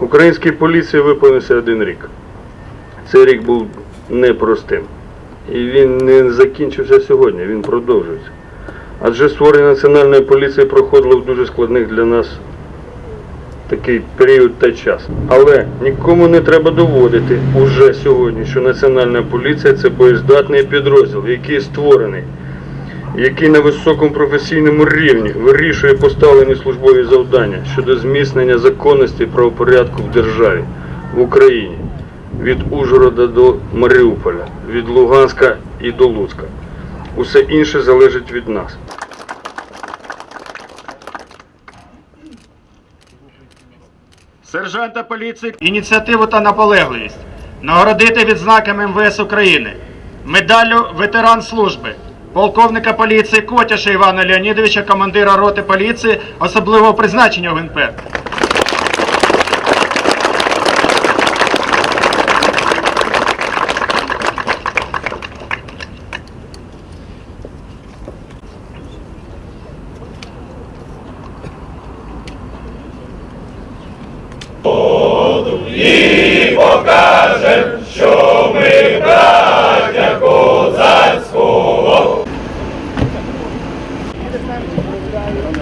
Українській поліції виповнився один рік. Цей рік був непростим. І він не закінчився сьогодні, він продовжується. Адже створення національної поліції проходило в дуже складних для нас такий період та час. Але нікому не треба доводити уже сьогодні, що національна поліція це боєздатний підрозділ, який створений, який на високому професійному рівні вирішує поставлені службові завдання щодо зміцнення законності і правопорядку в державі, в Україні, від Ужгорода до Маріуполя, від Луганська і до Луцька. Усе інше залежить від нас. Сержанта поліції ініціативу та наполегливість нагородити відзнаками МВС України, медаллю ветеран служби, полковника поліції Котяша Івана Леонідовича, командира роти поліції особливого призначення ГНП. Yeah. 気持ちが合うようです。